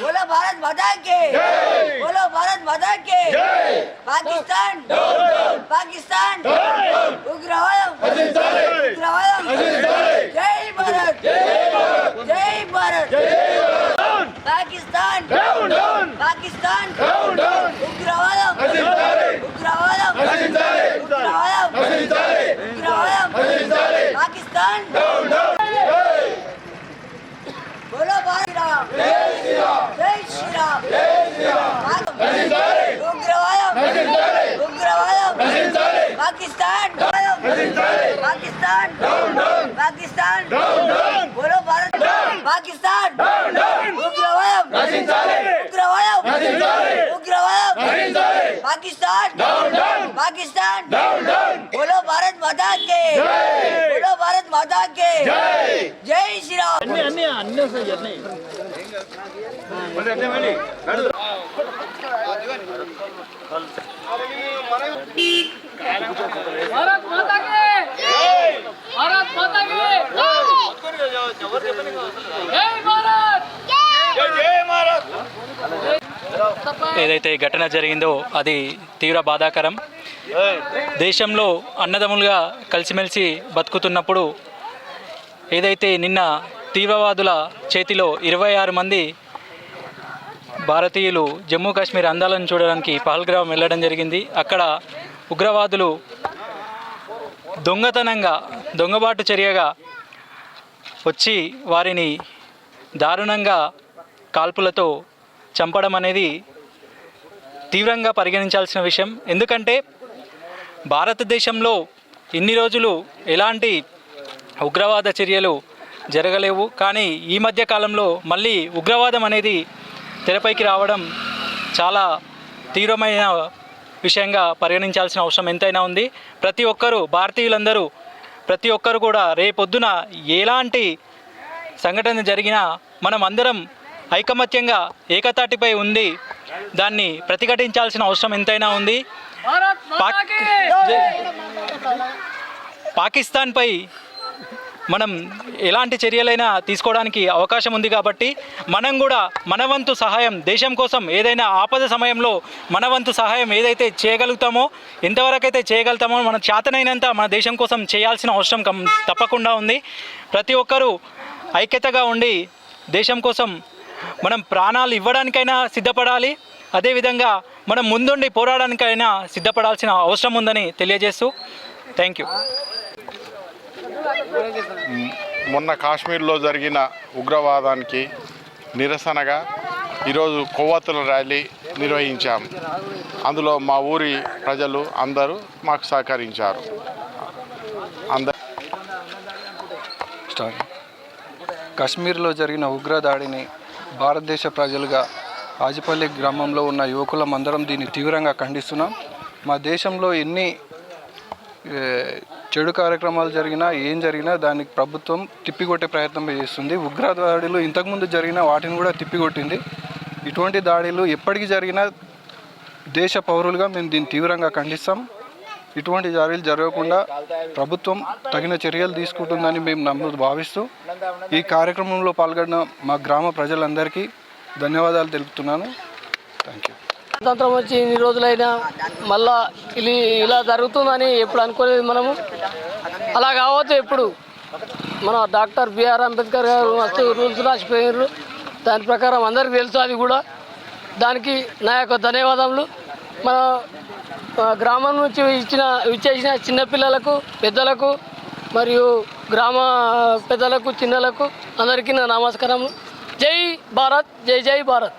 बोलो भारत माता के। बोलो भारत माता के। पाकिस्तान। पाकिस्तान। उग्रवाद उग्रवाद जय भारत। जय भारत। पाकिस्तान। पाकिस्तान। उग्रवाद उग्रवाद उग्रवाद उग्रवाद पाकिस्तान। ఉగ్రవాదం! పాకిస్తాన్! పాకిస్తాన్! పాకిస్తాన్! బోలో భారత్! పాకిస్తాన్! ఉగ్రవాదం! ఉగ్రవాదం! ఉగ్రవాదం! పాకిస్తాన్! పాకిస్తాన్! బోలో భారత్ మాతా కే బోలో భారత్ మాతా కే అన్నీ అన్నీ అన్నీ ఏదైతే ఘటన జరిగిందో అది తీవ్ర బాధాకరం. దేశంలో అన్నదమ్ములుగా కలిసిమెలిసి బతుకుతున్నప్పుడు ఏదైతే నిన్న తీవ్రవాదుల చేతిలో ఇరవై ఆరు మంది భారతీయులు జమ్మూ కాశ్మీర్ అందాలను చూడడానికి పహల్గ్రామ్ వెళ్ళడం జరిగింది. అక్కడ ఉగ్రవాదులు దొంగతనంగా దొంగబాటు చర్యగా వచ్చి వారిని దారుణంగా కాల్పులతో చంపడం అనేది తీవ్రంగా పరిగణించాల్సిన విషయం. ఎందుకంటే భారతదేశంలో ఇన్ని రోజులు ఎలాంటి ఉగ్రవాద చర్యలు జరగలేవు. కానీ ఈ మధ్య కాలంలో మళ్ళీ ఉగ్రవాదం అనేది తెరపైకి రావడం చాలా తీవ్రమైన విషయంగా పరిగణించాల్సిన అవసరం ఎంతైనా ఉంది. ప్రతి ఒక్కరూ భారతీయులందరూ ప్రతి ఒక్కరు కూడా రేపొద్దున ఎలాంటి సంఘటన జరిగినా మనం అందరం ఐకమత్యంగా ఏకతాటిపై ఉంది దాన్ని ప్రతిఘటించాల్సిన అవసరం ఎంతైనా ఉంది. పాకిస్తాన్పై మనం ఎలాంటి చర్యలైనా తీసుకోవడానికి అవకాశం ఉంది కాబట్టి మనం కూడా మనవంతు సహాయం దేశం కోసం ఏదైనా ఆపద సమయంలో మనవంతు సహాయం ఏదైతే చేయగలుగుతామో ఎంతవరకైతే చేయగలుగుతామో మన చేతనైనంత మన దేశం కోసం చేయాల్సిన అవసరం కం- తప్పకుండా ఉంది. ప్రతి ఒక్కరూ ఐక్యతగా ఉండి దేశం కోసం మనం ప్రాణాలు ఇవ్వడానికైనా సిద్ధపడాలి. అదేవిధంగా మనం ముందుండి పోరాడానికైనా సిద్ధపడాల్సిన అవసరం ఉందని తెలియజేస్తూ థ్యాంక్ యూ మొన్న కాశ్మీర్లో జరిగిన ఉగ్రవాదానికి నిరసనగా ఈరోజు కొవ్వొత్తుల ర్యాలీ నిర్వహించాం. అందులో మా ఊరి ప్రజలు అందరూ మాకు సహకరించారు. అందరు కాశ్మీర్లో కశ్మీర్లో జరిగిన ఉగ్రదాడిని భారతదేశ ప్రజలుగా ఆజిపల్లి గ్రామంలో ఉన్న యువకులమందరం దీన్ని తీవ్రంగా ఖండిస్తున్నాం. మా దేశంలో ఎన్ని చెడు కార్యక్రమాలు జరిగినా ఏం జరిగినా దానికి ప్రభుత్వం తిప్పికొట్టే ప్రయత్నం చేస్తుంది. ఉగ్రదాడులు ఇంతకుముందు జరిగిన వాటిని కూడా తిప్పికొట్టింది. ఇటువంటి దాడులు ఎప్పటికీ జరిగినా దేశ పౌరులుగా మేము దీన్ని తీవ్రంగా ఖండిస్తాం. ఇటువంటి దాడులు జరగకుండా ప్రభుత్వం తగిన చర్యలు తీసుకుంటుందని మేము నమ్ము భావిస్తూ ఈ కార్యక్రమంలో పాల్గొన్న మా గ్రామ ప్రజలందరికీ ధన్యవాదాలు తెలుపుతున్నాను. థ్యాంక్ యూ స్వాతంత్రం వచ్చి ఇన్ని రోజులైనా మళ్ళా ఇది ఇలా జరుగుతుందని ఎప్పుడు అనుకోలేదు మనము. అలా కావద్దు ఎప్పుడు. మన డాక్టర్ బిఆర్ అంబేద్కర్ గారు మస్తు రూల్స్ రాసిపోయినారు దాని ప్రకారం అందరికీ తెలుసు అది కూడా. దానికి నా యొక్క ధన్యవాదములు. మన గ్రామం నుంచి ఇచ్చిన ఇచ్చేసిన చిన్నపిల్లలకు పెద్దలకు మరియు గ్రామ పెద్దలకు చిన్నలకు అందరికీ నా నమస్కారం జై భారత్ జై జై భారత్.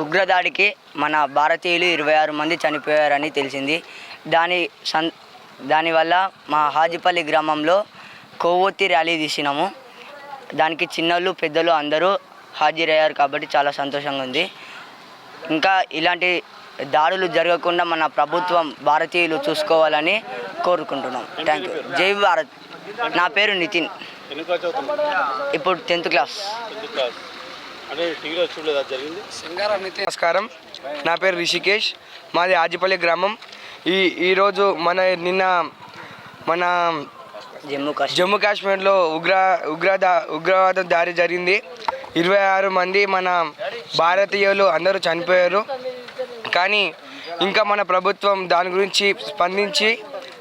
ఉగ్రదాడికి మన భారతీయులు ఇరవై ఆరు మంది చనిపోయారని తెలిసింది. దాని సం దానివల్ల మా హాజిపల్లి గ్రామంలో కొవ్వొత్తి ర్యాలీ తీసినాము. దానికి చిన్నోళ్ళు పెద్దలు అందరూ హాజరయ్యారు కాబట్టి చాలా సంతోషంగా ఉంది. ఇంకా ఇలాంటి దాడులు జరగకుండా మన ప్రభుత్వం భారతీయులు చూసుకోవాలని కోరుకుంటున్నాం. థ్యాంక్ యూ జై భారత్. నా పేరు నితిన్. ఇప్పుడు టెన్త్ క్లాస్. నమస్కారం. నా పేరు రిషికేష్. మాది ఆజిపల్లి గ్రామం. ఈ ఈరోజు మన నిన్న మన జమ్మూ కాశ్మీర్. జమ్మూ కాశ్మీర్లో ఉగ్ర ఉగ్రద ఉగ్రవాదం దాడి జరిగింది. ఇరవై ఆరు మంది మన భారతీయులు అందరూ చనిపోయారు. కానీ ఇంకా మన ప్రభుత్వం దాని గురించి స్పందించి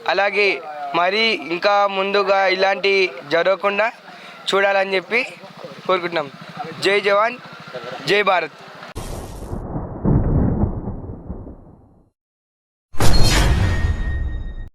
అలాగే మరీ ఇంకా ముందుగా ఇలాంటి జరగకుండా చూడాలని చెప్పి కోరుకుంటున్నాం. జై జవాన్ జై భారత్